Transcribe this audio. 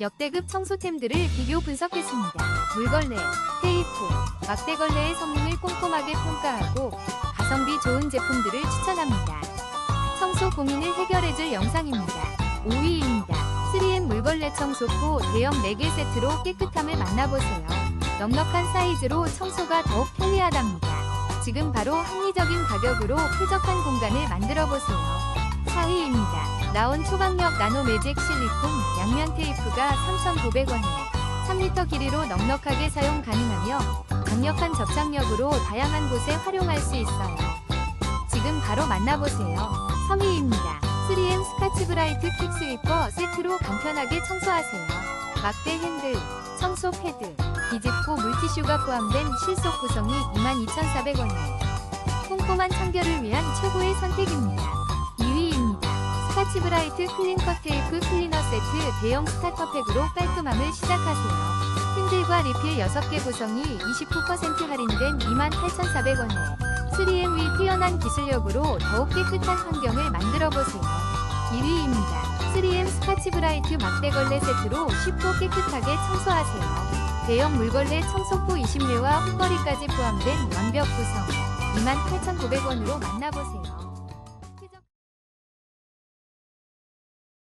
역대급 청소템들을 비교 분석했습니다. 물걸레, 테이프, 막대걸레의 성능을 꼼꼼하게 평가하고 가성비 좋은 제품들을 추천합니다. 청소 고민을 해결해줄 영상입니다. 5위입니다. 3M 물걸레 청소포 대형 4개 세트로 깨끗함을 만나보세요. 넉넉한 사이즈로 청소가 더욱 편리하답니다. 지금 바로 합리적인 가격으로 쾌적한 공간을 만들어보세요. 4위입니다. 나온 초강력 나노 매직 실리콘 양면 테이프가 3,900원에 3m 길이로 넉넉하게 사용 가능하며 강력한 접착력으로 다양한 곳에 활용할 수 있어요. 지금 바로 만나보세요. 3위입니다. 3M 스카치 브라이트 퀵 스위퍼 세트로 간편하게 청소하세요. 막대 핸들, 청소 패드, 비집고 물티슈가 포함된 실속 구성이 22,400원에 꼼꼼한 청결을 위한 최고의 선택입니다. 2위입니다. 스카치 브라이트 클린커 테이프 클리너 세트 대형 스타터팩으로 깔끔함을 시작하세요. 핸들과 리필 6개 구성이 29% 할인된 28,400원에 3M 위 뛰어난 기술력으로 더욱 깨끗한 환경을 만들어보세요. 1위입니다. 3M 스카치 브라이트 막대걸레 세트로 쉽고 깨끗하게 청소하세요. 대형 물걸레 청소포 20매와 흙걸이까지 포함된 완벽 구성 28,900원으로 만나보세요.